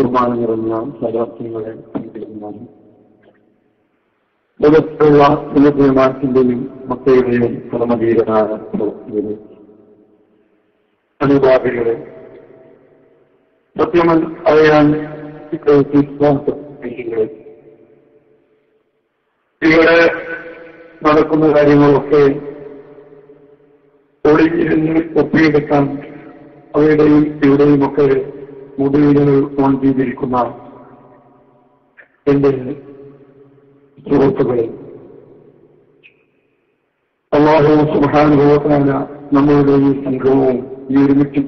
ബഹുമാനം നിറഞ്ഞ ലോകത്തുള്ള പുനർനിർമ്മാണത്തിന്റെയും മക്കളുടെയും പരമധീരനായ അനുഭാവികളെ സത്യം അറിയാൻ ഇവിടെ നടക്കുന്ന കാര്യങ്ങളൊക്കെ ഒളിഞ്ഞിരുന്ന് ഒപ്പിയെടുക്കാൻ അവയുടെയും ഇവിടെയും മുടിവുകൾ ഓൺ ചെയ്തിരിക്കുന്ന എന്റെ സുഹൃത്തുക്കളെ അള്ളാഹു സുഹാനുഭവത്തിനാണ് നമ്മളുടെ ഈ സംഘവും ഈ ഒരുമിച്ച്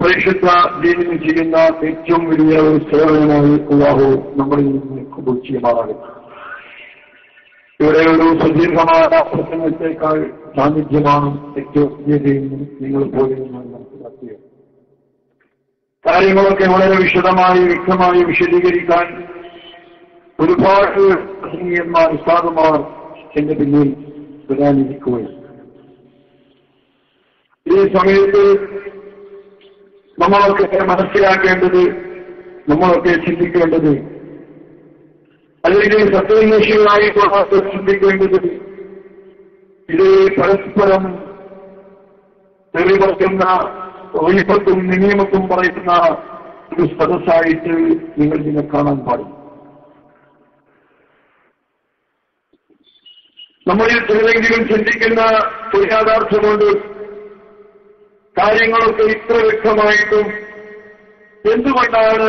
പരിശുദ്ധ ദീനിന് ചെയ്യുന്ന ഏറ്റവും വലിയ ഒരു സേവനമായി അള്ളാഹു നമ്മളിൽ നിന്ന് ചെയ്യുമാറാകും ഇവിടെ ഒരു സുദീർഘമായ പ്രസംഗത്തേക്കാൾ സാന്നിധ്യമാണ് ഏറ്റവും വലിയതെന്ന് നിങ്ങൾ പോലും ഞാൻ മനസ്സിലാക്കിയത് കാര്യങ്ങളൊക്കെ വളരെ വിശദമായി വ്യക്തമായി വിശദീകരിക്കാൻ ഒരുപാട് പ്രസംഗിയന്മാർ ഉസ്താദുമാർ എന്റെ പിന്നിൽ വരാനിരിക്കുകയാണ് ഈ സമയത്ത് നമ്മളൊക്കെ മനസ്സിലാക്കേണ്ടത് നമ്മളൊക്കെ ചിന്തിക്കേണ്ടത് അല്ലെങ്കിൽ സത്യാന്വേഷികളായി ചിന്തിക്കേണ്ടത് ഇത് പരസ്പരം തെളിവക്കുന്ന ഒഴിപ്പത്തും നിയമത്തും പറയുന്ന ഒരു സദസ്സായിട്ട് നിങ്ങൾ ഇതിനെ കാണാൻ പാടില്ല. നമ്മളിൽ ചിലരെങ്കിലും ചിന്തിക്കുന്ന ഒരു യാഥാർത്ഥ്യമുണ്ട് കാര്യങ്ങളൊക്കെ ഇത്ര വ്യക്തമായിട്ടും എന്തുകൊണ്ടാണ്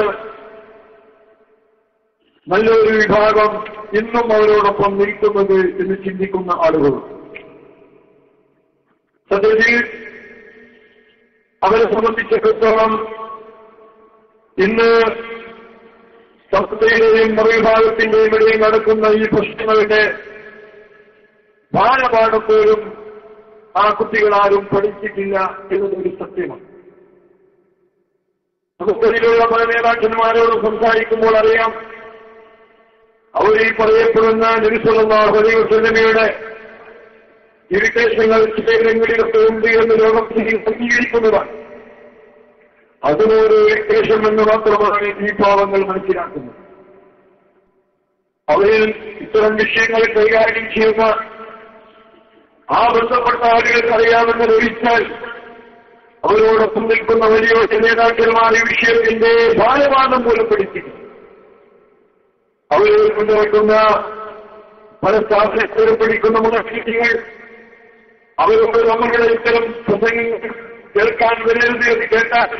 നല്ലൊരു വിഭാഗം ഇന്നും അവരോടൊപ്പം നിൽക്കുന്നത് എന്ന് ചിന്തിക്കുന്ന ആളുകൾ? സത്യത്തിൽ അവരെ സംബന്ധിച്ചിടത്തോളം ഇന്ന് സംസ്ഥയുടെയും മറുവിഭാഗത്തിന്റെയും ഇടയിൽ നടക്കുന്ന ഈ പ്രശ്നങ്ങളുടെ ഭാരപാഠം പോലും ആ കുട്ടികളാരും പഠിച്ചിട്ടില്ല എന്നതൊരു സത്യമാണ്. നമുക്കതിലുള്ള പല നേതാക്കന്മാരോട് സംസാരിക്കുമ്പോൾ അറിയാം അവർ ഈ പറയപ്പെടുന്ന നിരുസുള്ള ഹരിവസനമയുടെ ഇറിറ്റേഷനുകൾ രംഗങ്ങളിലൊക്കെ ഉണ്ട് എന്ന് ലോകം അംഗീകരിക്കുന്നതാണ്. അതിനൊരു ഇറിറ്റേഷൻ എന്ന് മാത്രമാണ് ഈ പാവങ്ങൾ മനസ്സിലാക്കുന്നത്. അവരിൽ ഇത്തരം വിഷയങ്ങൾ കൈകാര്യം ചെയ്യുന്ന ആ ബന്ധപ്പെട്ട ആളുകൾക്ക് അറിയാമെന്ന് ലഭിച്ചാൽ അവരോടൊപ്പം നിൽക്കുന്ന വലിയ നേതാക്കന്മാർ ഈ വിഷയത്തിന്റെ ഭാരവാദം പോലും പഠിച്ചിട്ടുണ്ട് അവരെ കൊണ്ടുവയ്ക്കുന്ന പല സ്ഥാപനത്തോട് പഠിക്കുന്ന മുഖ്യങ്ങൾ അവരോട് നമ്മളുടെ ഇത്തരം പ്രസംഗങ്ങൾ കേൾക്കാൻ വരരുത് എന്ന് കേട്ടാൽ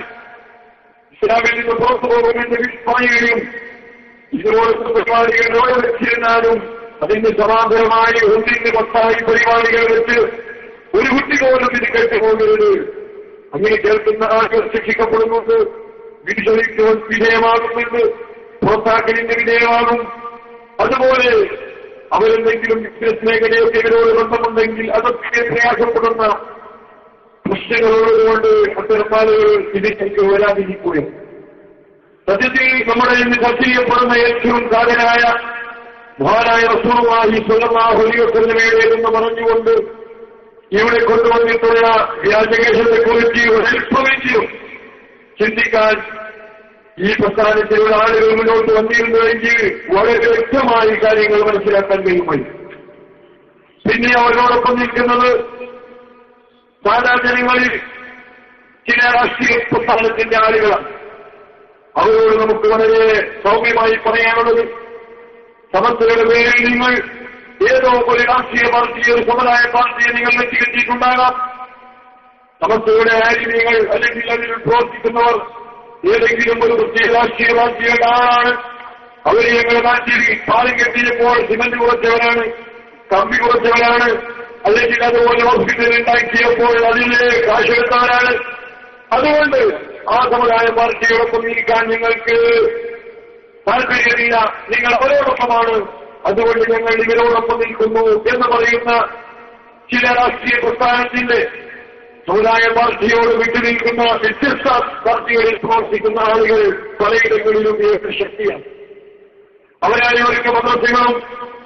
ഇസ്ലാമിൽ നിന്ന് പുറത്തു ഇതുപോലത്തെ എവിടെ വെച്ചിരുന്നാലും അതിന് സമാന്തരമായി ഒന്നിന്റെ പത്തായി പരിപാടികൾ വെച്ച് ഒരു കുട്ടി പോലും ഇത് കേട്ടുപോകരുത്. അങ്ങനെ കേൾക്കുന്ന ആളുകൾ ശിക്ഷിക്കപ്പെടുന്നുണ്ട്. വിധിച്ചൊലിക്ക് വിധേയമാകുന്നുണ്ട്. പുറത്താക്കലിന്റെ വിധേയമാകും. അതുപോലെ അവരെന്തെങ്കിലും ബിസിനസ് മേഖലയൊക്കെ ഇവരോട് ബന്ധമുണ്ടെങ്കിൽ അതൊക്കെ പ്രയാസപ്പെടുന്ന അത്തരം ആളുകൾ ഇതിലേക്ക് വരാതിരിക്കുകയും. സത്യത്തിൽ നമ്മുടെ ഇന്ന് ചർച്ച ചെയ്യപ്പെടുന്ന ഏറ്റവും കാരനായ മഹാനായ റസൂറുമായി സ്വന്തമാഹുലിയുടെ എന്ന് പറഞ്ഞുകൊണ്ട് ഇവിടെ കൊണ്ടുവന്നിട്ടുള്ള വ്യാജകേശത്തെ കുറിച്ച് ഒരൽപ്പമെങ്കിലും ചിന്തിക്കാൻ ഈ പ്രസ്ഥാനത്തിലുള്ള ആളുകൾ മുന്നോട്ട് വന്നിരുന്നുവെങ്കിൽ വളരെ വ്യക്തമായി കാര്യങ്ങൾ മനസ്സിലാക്കാൻ കഴിയുമായി പിന്നെ അവരോടൊപ്പം നിൽക്കുന്നത് സാധാ ജനങ്ങളിൽ ചില രാഷ്ട്രീയ പ്രസ്ഥാനത്തിന്റെ ആളുകളാണ്. അവരോട് നമുക്ക് വളരെ സൗമ്യമായി പറയാനുള്ളത് സമസ്തയുടെ പേരിൽ നിങ്ങൾ ഏതോ ഒരു രാഷ്ട്രീയ പാർട്ടി ഒരു സമുദായ പാർട്ടിയെ നിങ്ങൾ വെച്ചുകെട്ടിയിട്ടുണ്ടാകാം സമസ്തയുടെ ആര്യങ്ങൾ അല്ലെങ്കിൽ അതിൽ പ്രവർത്തിക്കുന്നവർ ഏതെങ്കിലും ഒരു പ്രത്യേക രാഷ്ട്രീയ പാർട്ടിയുടെ ആളാണ് അവരെ ഞങ്ങളുടെ നാട്ടിൽ പാലം കെട്ടിയപ്പോൾ സിമന്റ് കുറച്ചവരാണ് കമ്പി കുറച്ചവരാണ്. അല്ലെങ്കിൽ അതുപോലെ ഹോസ്പിറ്റൽ ഉണ്ടാക്കിയപ്പോൾ അതിലെ കാശെടുത്താനാണ് അതുകൊണ്ട് ആ സമുദായ പാർട്ടിയോടൊപ്പം നിൽക്കാൻ നിങ്ങൾക്ക് താല്പര്യമില്ല. നിങ്ങൾ അവരോടൊപ്പമാണ് അതുകൊണ്ട് ഞങ്ങൾ ഇവരോടൊപ്പം നിൽക്കുന്നു എന്ന് പറയുന്ന ചില രാഷ്ട്രീയ പ്രസ്ഥാനത്തിന്റെ സമുദായ പാർട്ടിയോട് വിട്ടുനിൽക്കുന്ന വ്യത്യസ്ത പാർട്ടികളിൽ പ്രവർത്തിക്കുന്ന ആളുകൾ പലയിടങ്ങളിലും ഏറെ ശക്തിയാണ്. അവരായോർക്ക് മദ്രസകളും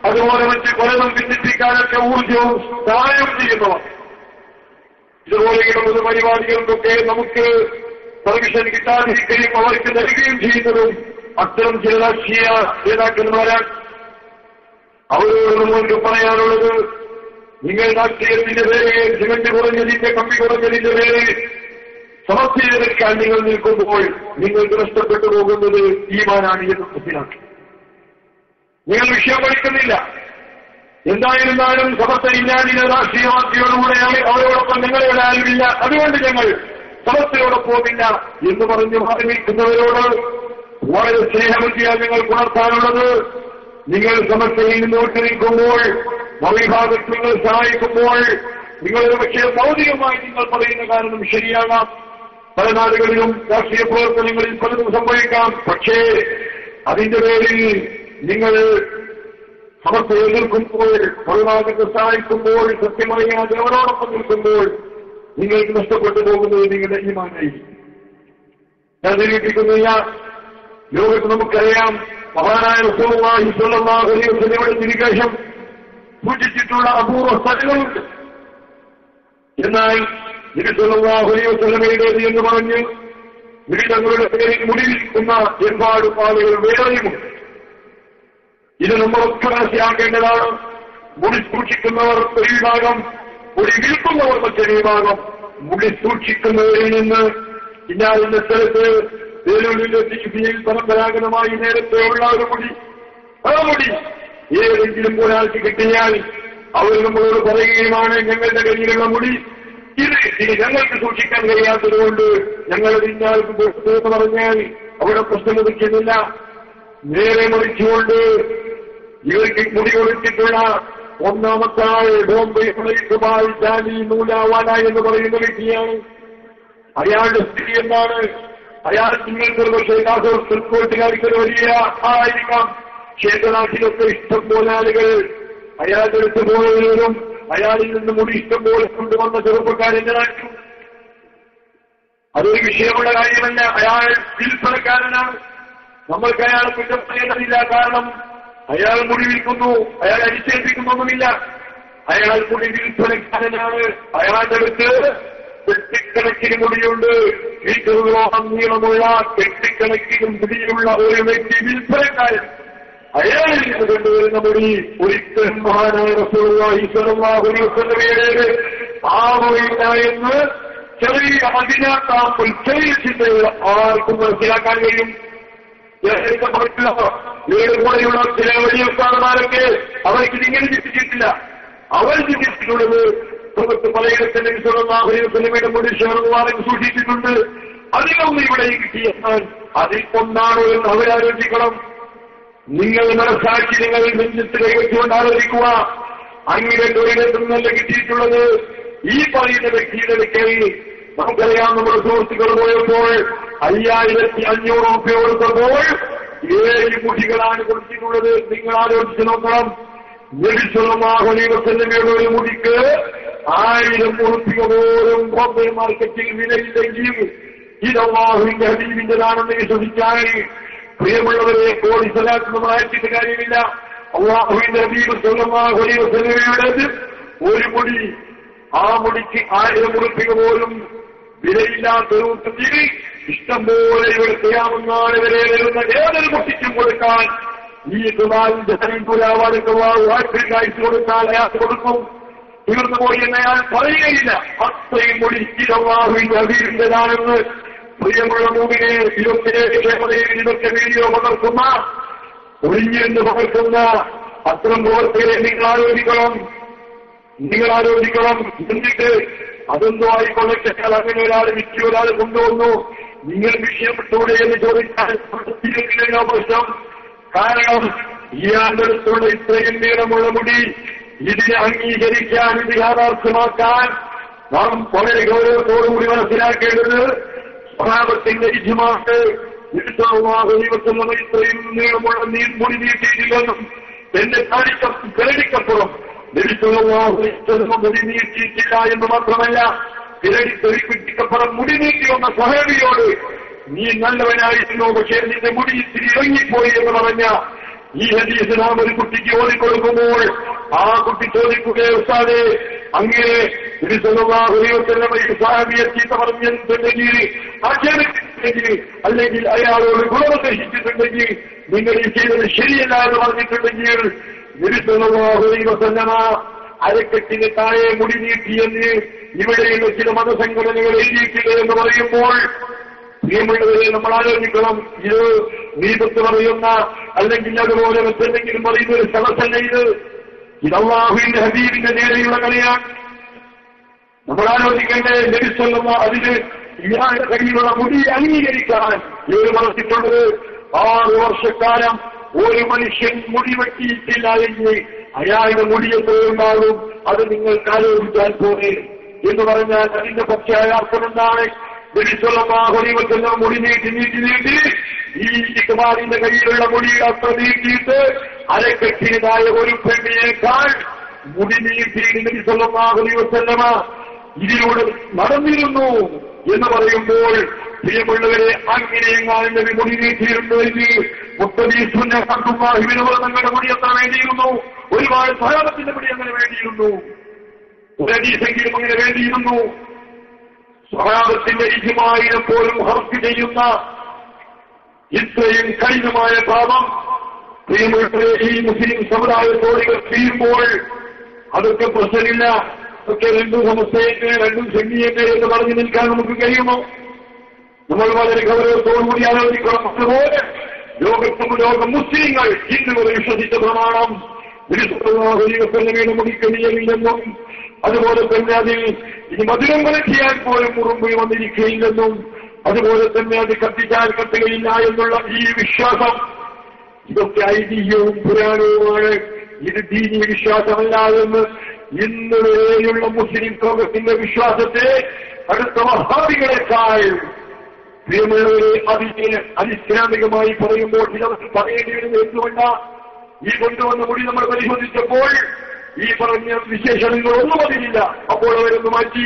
അതുപോലെ മറ്റ് പലതും ഭിന്നിപ്പിക്കാനൊക്കെ ഊർജവും സഹായം ചെയ്യുന്നവർ. ഇതുപോലെ പൊതു പരിപാടികൾക്കൊക്കെ നമുക്ക് പെർമിഷൻ കിട്ടാതിരിക്കുകയും അവർക്ക് നൽകുകയും ചെയ്യുന്നതും അത്തരം ചില രാഷ്ട്രീയ നേതാക്കന്മാരാണ്. അവരോട് നമ്മൾക്ക് പറയാനുള്ളത് നിങ്ങൾ രാഷ്ട്രീയത്തിന്റെ പേര് സിമന്റ് കുറഞ്ഞതിന്റെ കമ്പി കുറഞ്ഞതിന്റെ പേര് സമസ്യയെടുക്കാൻ നിങ്ങൾ നിൽക്കുമ്പോൾ നിങ്ങൾക്ക് നഷ്ടപ്പെട്ടു പോകുന്നത് ഈമാനാണ് എന്ന് മനസ്സിലാക്കി. നിങ്ങൾ വിഷയം പഠിക്കുന്നില്ല. എന്തായിരുന്നാലും സമസ്ത ഇല്ലാതിന് രാഷ്ട്രീയവാദിയോടുകൂടെ അവരോടൊപ്പം നിങ്ങളുടെ ആരുമില്ല അതുകൊണ്ട് ഞങ്ങൾ സമസ്തയോടൊപ്പമില്ല എന്ന് പറഞ്ഞ് മാറി നിൽക്കുന്നവരോട് വളരെ സ്നേഹമന്ത്രിയാൽ നിങ്ങൾ പുണർത്താനുള്ളത് നിങ്ങൾ സമസ്തയിൽ മുന്നോട്ട് നിൽക്കുമ്പോൾ മറിഭാഗത്ത് നിങ്ങൾ സഹായിക്കുമ്പോൾ നിങ്ങളൊരു പക്ഷേ ഭൗതികമായി നിങ്ങൾ പറയുന്ന കാരണം ശരിയാകാം. പല നാടുകളിലും രാഷ്ട്രീയ പ്രവർത്തനങ്ങളിൽ പലതും സംഭവിക്കാം. പക്ഷേ അതിന്റെ പേരിൽ നിങ്ങൾ അവർക്ക് എതിർക്കുമ്പോൾ കൊള്ളാതെ സഹായിക്കുമ്പോൾ സത്യമറിയാതെ അവരോടൊപ്പം നിൽക്കുമ്പോൾ നിങ്ങൾക്ക് നഷ്ടപ്പെട്ടു പോകുന്നത് നിങ്ങളുടെ ഈമാനായി ഞാൻ നിരീക്ഷിക്കുന്നില്ല. ലോകത്ത് നമുക്കറിയാം മഹാനായ റസൂലുള്ളാഹി സൂക്ഷിച്ചിട്ടുള്ള അപൂർവ സ്ഥലങ്ങളുണ്ട്. എന്നാൽ നബി എന്ന് പറഞ്ഞ് നബി തങ്ങളുടെ പേരിൽ മുടിയിരിക്കുന്ന ഒരുപാട് ആളുകൾ വേറെയുമുണ്ട് ഇത് നമ്മളൊക്കെ മനസ്സിലാക്കേണ്ടതാണ് മുടി സൂക്ഷിക്കുന്നവർ ഒരു വിഭാഗം മുടി വിൽക്കുന്നവർ മറ്റൊരു വിഭാഗം. മുടി സൂക്ഷിക്കുന്നവരിൽ നിന്ന് ഇന്നാലിന്റെ സ്ഥലത്ത് വേലൂരിന്റെ ടിവിയിൽ പരമ്പരാഗതമായി നേരത്തെ ഉള്ള ഒരു മുടി. ആ മുടി ഏതെങ്കിലും ഒരാൾക്ക് കിട്ടിയാൽ അവർ നമ്മളോട് പറയുകയുമാണ് ഞങ്ങളുടെ കയ്യിലുള്ള മുടി ഇത് ഞങ്ങൾക്ക് സൂക്ഷിക്കാൻ കഴിയാത്തതുകൊണ്ട് ഞങ്ങൾ ഇന്നാൾക്ക് പറഞ്ഞാൽ അവിടെ പ്രശ്നം ഉദിക്കുന്നില്ല. നേരെ മറിച്ചുകൊണ്ട് ഇവർക്ക് മുടി കൊടുത്തിട്ടുള്ള ഒന്നാമത്തെ ആൾ ബോംബെ ദുബായ് ജാലി നൂലാവാല എന്ന് പറയുന്ന വ്യക്തിയാണ്. അയാളുടെ സ്ഥിതി എന്താണ് അയാൾ നിങ്ങൾക്ക് പക്ഷേ കാസർഗോഡ് കോട്ടുകാർക്ക് ഒരു വലിയ ആളായിരിക്കാം ക്ഷേത്രനാട്ടിലൊക്കെ ഇഷ്ടം പോലെ ആളുകൾ അയാളുടെ അടുത്ത് പോയവരും അയാളിൽ നിന്ന് മുടി ഇഷ്ടം പോലെ കൊണ്ടുവന്ന ചെറുപ്പക്കാരെന്റെ നാട്ടിൽ അതൊരു വിഷയമുള്ള കാര്യമല്ല. അയാൾ വിൽപ്പനക്കാരനാണ്. നമ്മൾക്ക് അയാളെ കുറ്റം പറയേണ്ടതില്ല കാരണം അയാൾ മുടി വിൽക്കുന്നു അയാൾ അടിച്ചേൽപ്പിക്കുന്നൊന്നുമില്ല. അയാൾ മുടി വിൽപ്പനക്കാരനാണ് അയാളുടെ അടുത്ത് വെട്ടിക്കണക്കിന് മുടിയുണ്ട്. മീറ്ററുകളോളം നീളമുള്ള കെട്ടിക്കണക്കിനും മുടിയുള്ള ഒരു വ്യക്തി വിൽപ്പനക്കാരൻ. അയാളിൽ കൊണ്ടുവരുന്ന മുടി ഒരിക്കലും മഹാനായ റസൂലുള്ളാഹിയുടെ ആവുകയില്ല എന്ന് ചെറിയ അതിനകത്താ ചെറിയ ചിന്തയുള്ള ആർക്കും മനസ്സിലാക്കാൻ കഴിയും. പറ്റില്ല ഇവരുടെ കൂടെയുള്ള ചില വലിയ ഉസ്താദന്മാരൊക്കെ അവർക്ക് ഇതിങ്ങനെ ചിന്തിച്ചിട്ടില്ല. അവർ ചിന്തിച്ചിട്ടുള്ളത് ലോകത്ത് പലയിടത്തിന്റെ വിശ്വനാഭയുടെ മുടി ഷെഹർവാറിൽ സൂക്ഷിച്ചിട്ടുണ്ട്. അതിലൊന്നും ഇവിടെ കിട്ടിയെന്നാൽ അതിൽ ഒന്നാണോ എന്ന് അവരാലോചിക്കണം. നിങ്ങൾ മനസ്സാക്കി നിങ്ങൾ നെഞ്ചത്ത് കൈവച്ചുകൊണ്ട് ആലോചിക്കുക. അങ്ങനെ ഒരിടത്തു നിന്നല്ല കിട്ടിയിട്ടുള്ളത്. ഈ പറയുന്ന വ്യക്തിയുടെ കയ്യിൽ നമുക്കറിയാം നമ്മുടെ സുഹൃത്തുക്കൾ പോയപ്പോൾ അയ്യായിരത്തി അഞ്ഞൂറ് റുപ്യ കൊടുത്തപ്പോൾ ഏഴ് മുടികളാണ് കൊടുത്തിട്ടുള്ളത്. നിങ്ങൾ ആലോചിച്ച് നോക്കണം. ലഭിച്ചുള്ളമാഹനീവസല്ലമയുടെ ഒരു മുടിക്ക് ആയിരം ഉറുപ്പിക പോലും ബോംബെ മാർക്കറ്റിൽ വിലയില്ലെങ്കിൽ ഇത് അള്ളാഹുവിന്റെ ഹബീബിന്റെതാണെന്ന് വിശ്വസിക്കാൻ പ്രിയമുള്ളവരെ കോടി സ്ഥലത്ത് അയച്ചിട്ട് കാര്യമില്ല. അള്ളാഹുവിന്റെ ഹബീബ് സല്ലമാഹനീവസല്ലമയുടേത് ഒരു മുടി. ആ മുടിക്ക് ആയിരം ഉറുപ്പിക പോലും വിലയില്ലാത്തൊരു സ്ഥിതി ഇഷ്ടംപോലെ ഇവിടെ ചെയ്യാവുന്ന വരെ വരുന്ന ഏതൊരു കുട്ടിക്കും കൊടുക്കാൻ. ഈ തുലാവിന്റെ അയച്ചു കൊടുത്താൽ അയാൾ കൊടുക്കും. തീർന്നു പോയി എന്ന് അയാൾ പറയുകയില്ല. അത്രയും മൊഴി അഭിന്റേതാണെന്ന് പ്രിയമുള്ള മൂവിനെ ഇരുപത്തിയേഴ് ഇതൊക്കെ വീഡിയോ പകർത്തുന്ന ഒഴിഞ്ഞിരുന്ന് പകർത്തുന്ന അത്തരം പ്രവർത്തകരെ നിങ്ങൾ ആലോചിക്കണം. നിങ്ങൾ ആലോചിക്കണം. എന്നിട്ട് അതെന്തോ ആയിക്കൊള്ളട്ടെ. അങ്ങനെ ഒരാൾ വിറ്റി ഒരാൾ കൊണ്ടുവന്നു. നിങ്ങൾ വിഷയപ്പെട്ടൂടെ എന്ന് ചോദിച്ചാൽ പ്രശ്നം. കാരണം ഇയാളുടെ അടുത്തുള്ള ഇത്രയും നീളമുള്ള മുടി ഇതിനെ അംഗീകരിക്കാൻ ഇത് യാഥാർത്ഥ്യമാക്കാൻ നാം വളരെ ഗൗരവത്തോടുകൂടി മനസ്സിലാക്കേണ്ടത് സ്വഭാവത്തിന്റെ ഇജ്മാക്ക് നമ്മൾ ഇത്രയും നീളമുള്ള നീ മുടി നീട്ടിയിട്ടില്ലെന്നും എന്റെ കാണിക്കപ്പുറം മുടി നീട്ടിയിട്ടില്ല എന്ന് മാത്രമല്ല തെളിപ്പിക്കപ്പുറം മുടി നീട്ടി വന്ന സഹേബിയോട് നീ നല്ലവനായിരുന്നു പക്ഷേ നിന്റെ മുടി ഇത്തിരി ഇറങ്ങിപ്പോയി എന്ന് പറഞ്ഞ ഈ ഹദീസ് നാം ഒരു കുട്ടിക്ക് ഓടിക്കൊടുക്കുമ്പോൾ ആ കുട്ടി ചോദിക്കുകയെ ഉസ്താദെ അങ്ങനെ സാഹിയെ ചീത്ത പറഞ്ഞിട്ടുണ്ടെങ്കിൽ ആക്ഷേപിച്ചിട്ടുണ്ടെങ്കിൽ അല്ലെങ്കിൽ അയാളോട് ഗുണോദ്ദേശിച്ചിട്ടുണ്ടെങ്കിൽ നിങ്ങൾ ഈ ചെയ്തത് ശരിയല്ല എന്ന് പറഞ്ഞിട്ടുണ്ടെങ്കിൽ അരക്കെട്ടിന് താഴെ മുടി നീട്ടിയെന്ന് ഇവിടെയുള്ള ചില മതസംഘടനകൾ എഴുതിയിട്ടില്ല എന്ന് പറയുമ്പോൾ പ്രിയമുള്ളവരെ നമ്മൾ ആലോചിക്കണം. ഇത് നീപത്ത് പറയുന്ന അല്ലെങ്കിൽ അതുപോലെ മറ്റെന്തെങ്കിലും പറയുന്ന ഒരു സ്ഥലത്തല്ല ഇത്. ഇത് അള്ളാഹുവിന്റെ ഹബീബിന്റെ നേരെയുള്ള കളിയാണ്. നമ്മൾ ആലോചിക്കേണ്ടത് ലഭിച്ചുള്ള അതിന് ഇയാളുടെ കയ്യിലുള്ള മുടി അംഗീകരിക്കാൻ ഇവർ പറഞ്ഞിട്ടുള്ളത് ആറ് വർഷക്കാലം ഒരു മനുഷ്യൻ മുടി വെട്ടിയിട്ടില്ല എങ്കിൽ അയാളുടെ മുടി എത്രയുണ്ടാകും? അത് നിങ്ങൾക്ക് ആലോചിക്കാൻ പോലെ എന്ന് പറഞ്ഞാൽ അതിന്റെ പക്ഷേ അർത്ഥമെന്താണ് വിളിച്ചുള്ള മുടി നീട്ടി നീട്ടി നീട്ടി ഈ ഇക്മാലിന്റെ കയ്യിലുള്ള മുടിയുടെ അത്ര നീട്ടിയിട്ട് അരക്കെട്ടിയതായ ഒരു പെണ്ണിയേക്കാൾ മുടി നീട്ടി വെളിച്ചുള്ള ഇതിലൂടെ നടന്നിരുന്നു എന്ന് പറയുമ്പോൾ പ്രിയമുള്ളവരെ അങ്ങനെ എങ്ങാനും നബി മുടി നീട്ടിയിരുന്നു എങ്കിൽ മുത്തദീസുന്റെ കണ്ടുമാഹിവിനോട് തങ്ങളുടെ മുടി എത്ര വേണ്ടിയിരുന്നു ഒരുപാട് സഹാബത്തിന്റെ മുടി അങ്ങനെ വേണ്ടിയിരുന്നു. ഒരടീസെങ്കിലും അങ്ങനെ വേണ്ടിയിരുന്നു. സ്വഭാവത്തിന്റെ ഇജുമായിരം പോലും ഹർക്ക് ചെയ്യുന്ന ഇത്രയും കഠിനമായ പാപം ഈ മുസ്ലിം സമുദായത്തോടുകൾ ചെയ്യുമ്പോൾ അതൊക്കെ പ്രശ്നമില്ല. ഒക്കെ രണ്ടും സമസ്തയൊക്കെ രണ്ടും ശല്യയൊക്കെ എന്ന് പറഞ്ഞു നിൽക്കാൻ നമുക്ക് കഴിയുമോ? നമ്മൾ വളരെ ഗൗരവത്തോടുകൂടി ആലോചിക്കണം. അതുപോലെ ലോകത്തും ലോക മുസ്ലിങ്ങൾ ഇന്ന് വിശ്വസിച്ച പ്രമാണം. വിരുദ്ധ മുടിക്കണിയമില്ലെന്നും അതുപോലെ തന്നെ അതിൽ ഈ മധുരം ചെയ്യാൻ പോലും മുറുമ്പ് വന്നിരിക്കുകയില്ലെന്നും അതുപോലെ തന്നെ അത് കത്തിച്ചാൽ കത്തുകയില്ല എന്നുള്ള ഈ വിശ്വാസം ഇതൊക്കെ ഐതിഹ്യവും പുരാണവുമാണ്. ഇത് ദീനി വിശ്വാസമല്ലാതെന്ന് ഇന്ന് വരെയുള്ള മുസ്ലിം ലോകത്തിന്റെ വിശ്വാസത്തെ അടുത്ത മഹാദികളെക്കാൾ പ്രിയമുള്ളവരെ അതിന് അനിസ്ലാമികമായി പറയുമ്പോൾ ചിലവർക്ക് പറയേണ്ടി വരുന്നത് എന്തുകൊണ്ടാ? ഈ കൊണ്ടുവന്ന മുടി നമ്മൾ പരിശോധിച്ചപ്പോൾ ഈ പറഞ്ഞ വിശേഷണങ്ങളൊന്നും അതിലില്ല. അപ്പോൾ അവരൊന്ന് മാറ്റി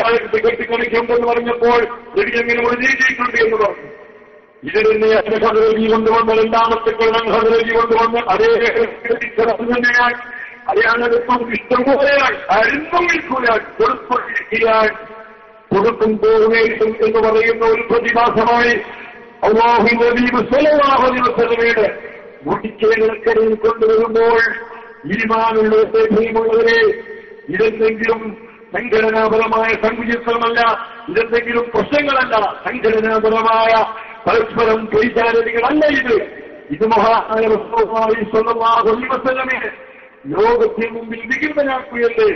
കാലത്ത് കെട്ടിക്കളിക്കുണ്ടെന്ന് പറഞ്ഞപ്പോൾ എനിക്കെങ്ങനെ ഒരു നീട്ടിയിട്ടുണ്ട് എന്ന് പറഞ്ഞു. ഇതിനെ ഹദ്രജി കൊണ്ടുവന്ന രണ്ടാമത്തെ കൊല്ലം ഹദ്രജി കൊണ്ടുവന്ന് അതേ തന്നെയാണ് അയാളെടുപ്പം ഇഷ്ടംപോലെയാണ് അരുന്നും വിൽക്കുകയാൽ കൊടുക്കൊണ്ടിരിക്കാൻ കൊടുക്കും തോന്നേക്കും എന്ന് പറയുന്ന ഒരു പ്രതിഭാസമായി അള്ളാഹു നബീബ് സ്വലവാഹു ദിവസമയുടെ മുടിക്കേടക്കരയിൽ കൊണ്ടുവരുമ്പോൾ ഭീമുള്ളവരെ ഇതെന്തെങ്കിലും സംഘടനാപരമായ സങ്കുചിത്രമല്ല ഇതെന്തെങ്കിലും പ്രശ്നങ്ങളല്ല സംഘടനാപരമായ പരസ്പരം പരിചാരതികളല്ല ഇത്. ഇത് സ്വന്തമാകുമേ ലോകത്തിന് മുമ്പിൽ വികൃതനാക്കുകയല്ലേ?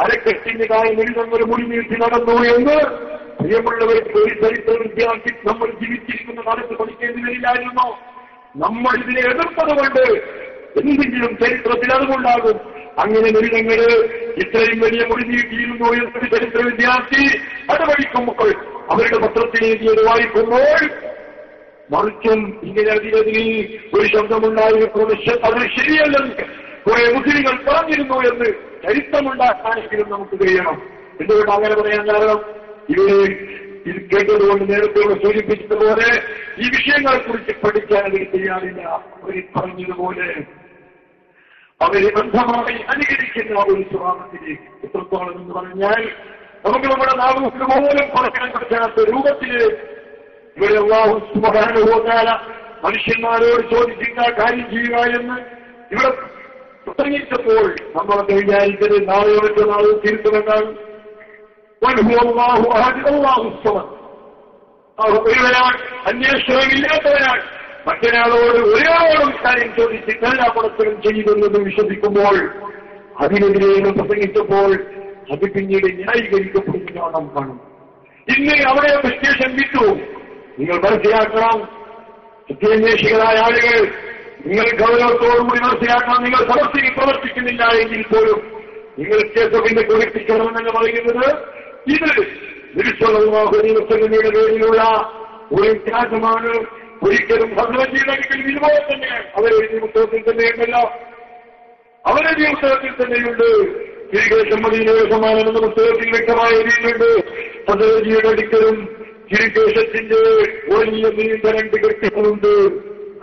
അരക്കെട്ടിന്റെ കാര്യം നമ്മൾ മുടി നീട്ടി നടന്നു എന്ന് പ്രിയമുള്ളവർക്ക് ഒരു ചരിത്ര വിദ്യാർത്ഥി നമ്മൾ ജീവിച്ചിരിക്കുന്ന കാലത്ത് പഠിക്കേണ്ടി വരില്ലായിരുന്നോ. നമ്മൾ ഇതിനെ എതിർത്തതുകൊണ്ട് എന്തെങ്കിലും ചരിത്രത്തിൽ അതുകൊണ്ടാകും. അങ്ങനെ മൃഗങ്ങൾ ഇത്രയും വലിയ മുടി നീട്ടിയിരുന്നു എന്നൊരു ചരിത്ര വിദ്യാർത്ഥി അത് പഠിക്കുമ്പോൾ അവരുടെ പത്രത്തിൽ എഴുതിയത് വായിക്കുമ്പോൾ മറിച്ചും ഇങ്ങനെ അതിനെതിരെ ഒരു ശബ്ദമുണ്ടായിരുന്നു അത് ശരിയല്ലെന്ന് കുറെ മുസ്ലിങ്ങൾ പറഞ്ഞിരുന്നു എന്ന് ചരിത്രമുണ്ടാക്കാനെങ്കിലും നമുക്ക് കഴിയണം. എന്തുകൊണ്ട് അങ്ങനെ പറയാൻ കാരണം? ഇവിടെ ഇത് കേട്ടതുകൊണ്ട് നേരത്തെ സൂചിപ്പിച്ചതുപോലെ ഈ വിഷയങ്ങളെ കുറിച്ച് പഠിക്കാൻ അവർ ചെയ്യാറില്ല അവർ പറഞ്ഞതുപോലെ അവരെ ബന്ധമായി അനുകരിക്കുന്ന ഒരു സ്വഭാവത്തിലേക്ക് എത്രത്തോളം എന്ന് പറഞ്ഞാൽ നമുക്ക് നമ്മുടെ നാവുകൊണ്ട് പോലും പറയാൻ പറ്റാത്ത രൂപത്തിൽ ഇവിടെ അള്ളാഹു സുബാനുഭവകാല മനുഷ്യന്മാരോട് ചോദിക്കുന്ന കാര്യം ചെയ്യുക എന്ന് ഇവിടെ പ്രസംഗിച്ചപ്പോൾ നമ്മളൊക്കെ വിചാരിച്ചത് നാളെ നാളെ തിരുത്തുമെന്നാണ് ഒരുവനാൾ അന്വേഷണമില്ലാത്തവനാൾ മറ്റൊരാളോട് ഒരാളോടും കാര്യം ചോദിച്ച് എല്ലാ പണത്തിലും ചെയ്യുമെന്ന് വിശ്വസിക്കുമ്പോൾ അതിനെതിരെ പ്രസംഗിച്ചപ്പോൾ അത് പിന്നീട് ന്യായീകരിക്കപ്പെടുന്നതാണ് കാണും ഇന്ന് അവിടെ സ്റ്റേഷൻ വിട്ടു. നിങ്ങൾ മനസ്സിലാക്കണം. സത്യാന്വേഷികളായ ആളുകൾ നിങ്ങൾ ഗൗരവത്തോടുകൂടി മനസ്സിലാക്കണം. നിങ്ങൾ സമസ്തയിൽ പ്രവർത്തിക്കുന്നില്ല എങ്കിൽ പോലും നിങ്ങൾ കേസവിന്റെ കുറിപ്പിക്കണമെന്ന് പറയുന്നത്. ഇത് നിരുസ്വലമാഹുനിയുടെ പേരിലുള്ള ഒരു ത്യാഗമാണ് ഒരിക്കലും ഭദ്രജീവിതത്തിൽ ഇതുപോലെ തന്നെയാണ് ഉത്തരത്തിൽ തന്നെയുണ്ടല്ലോ ഈ പുസ്തകത്തിൽ തന്നെയുണ്ട്. തിരികേശം സമാനം എന്ന പുസ്തകത്തിൽ വ്യക്തമായ രീതിയിലുണ്ട് ഭദ്രജിയുടെ അടുക്കലും ശ്രീകേശത്തിന്റെ വലിയ നീണ്ട കെട്ടിക്കുന്നുണ്ട്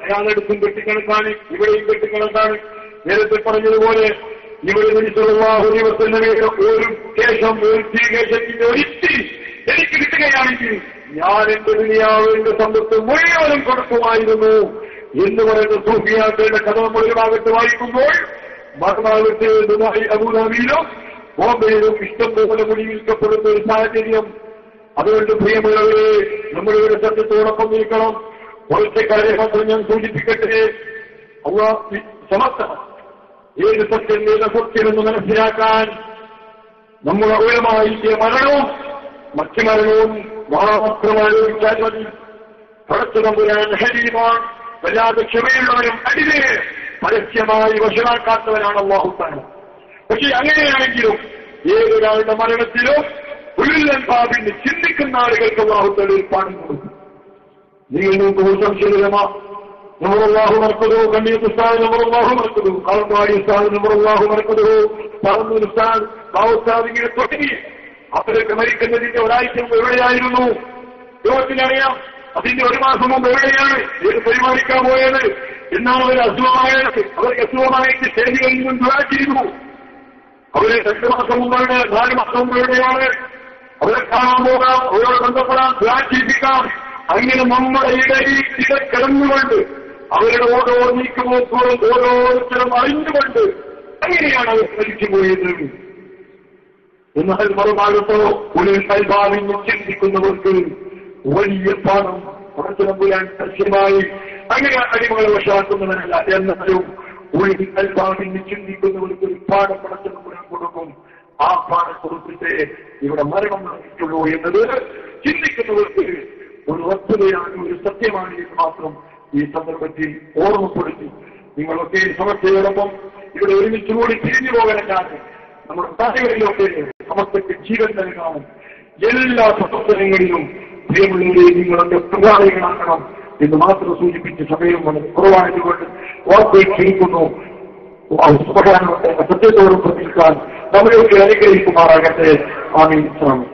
അയാളെടുത്തും കെട്ടിക്കണക്കാണ് ഇവിടെയും കെട്ടിക്കണക്കാണ് നേരത്തെ പറഞ്ഞതുപോലെ ഇവിടെ ദിവസങ്ങളുടെ ഒരു കേശം ഒരു ശ്രീകേശത്തിന്റെ ഒരിത്തിരി എനിക്ക് കിട്ടുകയാണെങ്കിൽ ഞാൻ എന്റെ ദുനിയാവിന്റെ സമ്പത്ത് മുഴുവനും കൊടുക്കുമായിരുന്നു എന്ന് പറയുന്ന സൂഫിയാക്കളുടെ കഥ നമ്മൾ ഒരു ഭാഗത്ത് വായിക്കുമ്പോൾ മറുഭാഗത്ത് ദുബായി അബുദാബിയിലും ബോംബെയിലും ഇഷ്ടം പോലെ മുടി വിൽക്കപ്പെടുന്ന ഒരു സാഹചര്യം. അതുകൊണ്ട് പ്രിയമുള്ളവരെ നമ്മളിവിടെ സത്യത്തോടൊപ്പം നിൽക്കണം. കുറച്ച് കാര്യം മാത്രം ഞാൻ സൂചിപ്പിക്കട്ടെ. സമർത്ഥം ഏത് സത്യം ഏത് സത്യമെന്ന് മനസ്സിലാക്കാൻ നമ്മുടെ അവരുമായി മരണവും മറ്റു മരണവും മാത്രമാണ് വിളിച്ചാൽ മതി പടച്ചു ഹരീമാൻ വല്ലാതെ ക്ഷമയുള്ളവരും അടിവേ പരസ്യമായി വഷളാക്കാത്തവനാണ് അള്ളാഹുത്താൻ പക്ഷെ അങ്ങനെയാണെങ്കിലും ഏതൊരാളുടെ മരണത്തിലോ ഉരുളൻ പാപിന് ചിന്തിക്കുന്ന ആളുകൾക്ക് അള്ളാഹുത്തൽ പാടുന്നു നിങ്ങൾ നോക്കുമ്പോൾ സംശയമാ നമറല്ലാഹു മറക്കതോ കണ്ണീർ ഉസ്താദ് നമറല്ലാഹു മറക്കതോ കളമ്പാടി ഉസ്താദ് നമറല്ലാഹു മറക്കതോ പറഞ്ഞു ഉസ്താദ് ഇങ്ങനെ തുടങ്ങി. അവരൊക്കെ മരിക്കുന്നതിന്റെ ഒരാഴ്ച മുമ്പ് എവിടെയായിരുന്നു? ലോകത്തിനറിയാം അതിന്റെ ഒരു മാസം മുമ്പ് എവിടെയാണ്? ഏത് പരിപാലിക്കാൻ പോയത്? എന്നാണ് അവർ അസുഖമായത് അവർക്ക് അസുഖമായിട്ട് ശേഷികളിൽ നിന്നും ദുരാക്കിയിരുന്നു അവരെ രണ്ടു മാസം മുമ്പാണ് നാല് മാസം മുമ്പ് എവിടെയാണ്? അവരെ കാണാൻ പോകാം അവരോട് ബന്ധപ്പെടാം ദുരാക്കിപ്പിക്കാം അങ്ങനെ നമ്മുടെ ഇടയിൽ ഇട കിടന്നുകൊണ്ട് അവരുടെ ഓരോ നീക്കുമോക്കുകളും ഓരോരുത്തരും അറിഞ്ഞുകൊണ്ട് അങ്ങനെയാണ് അവർ മരിച്ചു പോയത് എന്നാൽ മറുഭാഗത്തോ ഒരു കൈഭാവിന് ചിന്തിക്കുന്നവർക്ക് വലിയ പാഠം പുറത്തുനമ്പുരാൻ ദൃശ്യമായി അങ്ങനെ അടിമകളെ വശാക്കുന്നവനല്ല എന്നാലും ഒരു കൈഭാവിന് ചിന്തിക്കുന്നവർക്ക് ഒരു പാഠം പുറത്തുനമ്പുരാൻ കൊടുക്കും. ആ പാഠം കൊടുത്തിട്ട് ഇവിടെ മരണം നടന്നിട്ടുള്ളൂ എന്നത് ചിന്തിക്കുന്നവർക്ക് ഒരു വസ്തുതയാണ് ഒരു സത്യമാണ് എന്ന് മാത്രം ഈ സന്ദർഭത്തിൽ ഓർമ്മപ്പെടുത്തി. നിങ്ങളൊക്കെ സമസ്തയോടൊപ്പം ഇവിടെ ഒരുമിച്ച് കൂടി തിരിഞ്ഞു പോകാനല്ലാതെ നമ്മുടെ കാര്യങ്ങളിലൊക്കെ സമസ്തയ്ക്ക് ജീവൻ നൽകണം എല്ലാ പ്രവർത്തനങ്ങളിലും പ്രിയമുള്ളവരെ നിങ്ങളുടെ പ്രധാനികളാക്കണം എന്ന് മാത്രം സൂചിപ്പിച്ച് സമയം വളരെ കുറവായതുകൊണ്ട് ഓർപ്പിക്കുന്നു ക്ഷണിക്കുന്നു. സത്യത്തോടും പ്രതിക്കാൻ നമ്മളെയൊക്കെ അനുഗ്രഹിക്കുമാറാകട്ടെ. ആമീൻ. സ്വാമി